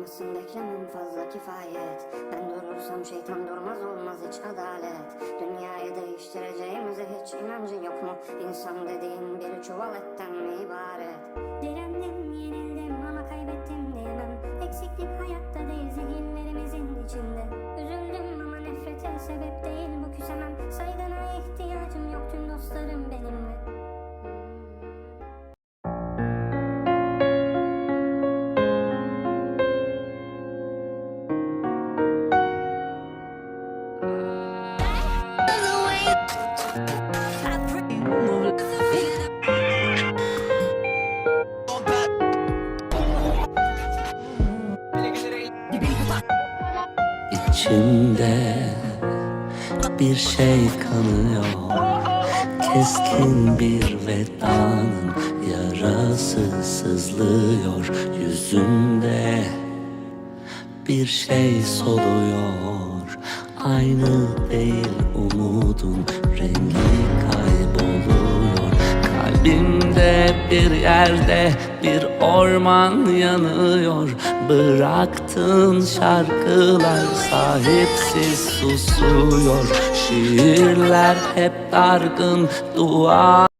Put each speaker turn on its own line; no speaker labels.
Durmasın beklemem fazla kifayet Ben durursam şeytan durmaz olmaz hiç adalet Dünyayı değiştireceğimize hiç inancın yok mu? İnsan dediğin bir çuval etten mi ibaret? Direndim yenildim ama kaybettim diyemem Eksiklik hayatta değil zihinlerimizin içinde Üzüldüm ama nefrete sebep
İçimde bir şey kanıyor. Keskin bir vedanın yarası sızlıyor. Yüzümde bir şey soluyor. Aynı değil umudun rengi Kalbimde bir yerde bir orman yanıyor. Bıraktığın şarkılar sahipsiz susuyor. Şiirler hep dargın dua